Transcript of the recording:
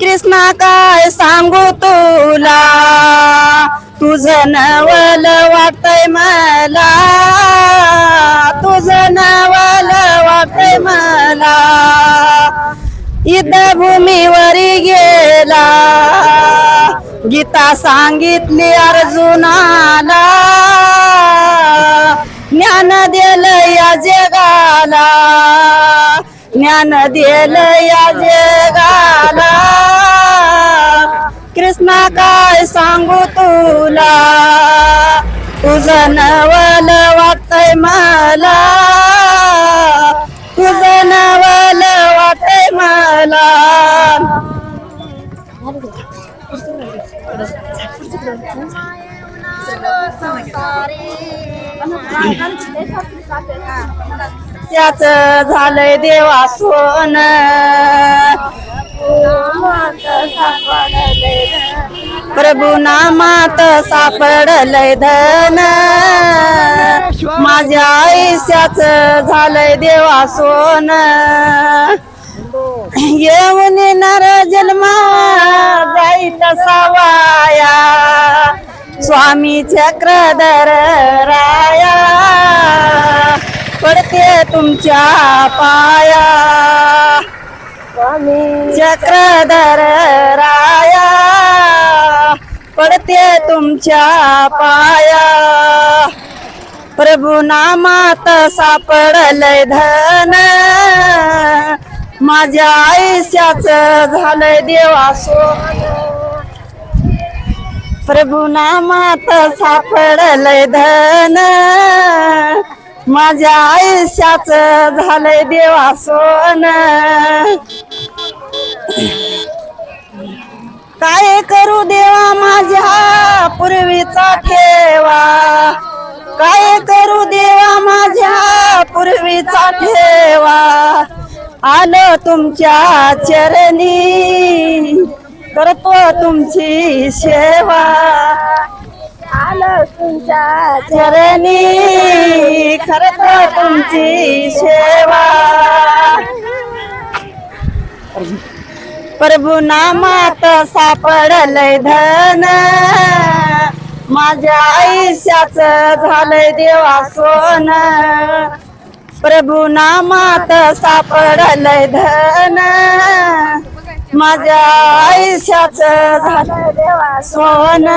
कृष्णा काय सांगू तुला? तुझं नवल वाटतय मला. तुझं नवल वाटतय मला. इथं भूमीवरी गेला. गीता सांगितली अर्जुनाला. ज्ञान दिल या जगाला ज्ञान दिल या जगाला कृष्णा काय सांगू तुला तुझं नवल वाटतय मला तुझं नवल वाटतय मला त्याच झालंय देवा सोन. प्रभू नामात सापडलय धन. माझ्या आयुष्याच झालंय देवा सोन. येऊन येणार जन्मा स्वामी चक्रधर राया पडते तुमच्या पाया. स्वामी चक्रधर राया पडते तुमच्या पाया. प्रभू नामात सापडलय धन माझ्या आयुष्याच झालंय देवा सोन. प्रभू नामात सापडलंय धन. माझ्या आयुष्याच झालंय देवा सोन. काय करू देवा माझ्या पूर्वीचा ठेवा? काय करू देवा माझ्या पूर्वीचा ठेवा? आलो तुमच्या चरणी. करतो तुमची सेवा. आलो तुमच्या चरणी करतो तुमची सेवा. प्रभू नामात सापडलय धन. माझ्या आयुष्याच झालंय देवा सोन. प्रभू नामात सापडलय धन. माझ्या आयुष्याच झालं देवा सोन.